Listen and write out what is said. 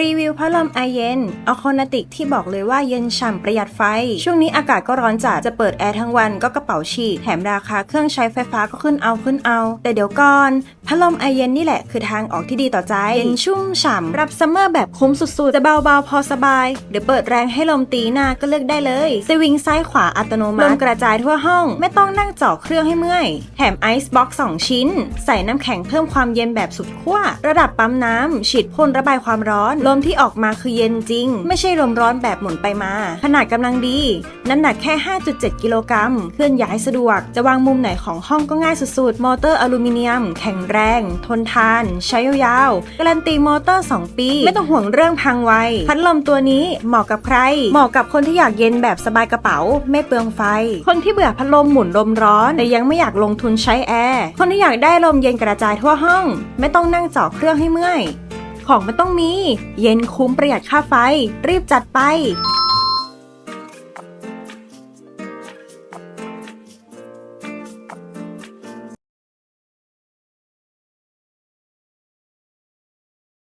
รีวิวพัดลมไอเย็นออโคนาติกที่บอกเลยว่าเย็นฉ่ำประหยัดไฟ ช่วงนี้อากาศก็ร้อนจัด จะเปิดแอร์ทั้งวันก็กระเป๋าฉีก แถมราคาเครื่องใช้ไฟฟ้าก็ขึ้นเอาขึ้นเอา แต่เดี๋ยวก่อน พัดลมไอเย็นนี่แหละคือทางออกที่ดีต่อใจ เย็นชุ่มฉ่ำ รับซัมเมอร์แบบคุ้มสุดๆ จะเบาๆ พอสบาย เดี๋ยวเปิดแรงให้ลมตีหน้าก็เลือกได้เลย สวิงซ้ายขวาอัตโนมัติ ลมกระจายทั่วห้อง ไม่ต้องนั่งเจาะเครื่องให้เมื่อย แถมไอซ์บ็อกซ์2ชิ้น ใส่น้ำแข็งเพิ่มความเย็นแบบสุดขั้ว ระดับปั๊มน้ำฉีดพ่นระบายความร้อนลมที่ออกมาคือเย็นจริง ไม่ใช่ลมร้อนแบบหมุนไปมา ขนาดกำลังดี น้ำหนักแค่ 5.7 กิโลกรัม เคลื่อนย้ายสะดวก จะวางมุมไหนของห้องก็ง่ายสุดๆ มอเตอร์อลูมิเนียม แข็งแรง ทนทาน ใช้ยาวๆ การันตีมอเตอร์ 2 ปี ไม่ต้องห่วงเรื่องพังไว พัดลมตัวนี้เหมาะกับใคร เหมาะกับคนที่อยากเย็นแบบสบายกระเป๋า ไม่เปลืองไฟ คนที่เบื่อพัดลมหมุนลมร้อน แต่ยังไม่อยากลงทุนใช้แอร์ คนที่อยากได้ลมเย็นกระจายทั่วห้อง ไม่ต้องนั่งเจาะเครื่องให้เมื่อย ของมันต้องมี เย็นคุ้มประหยัดค่าไฟ รีบจัดไป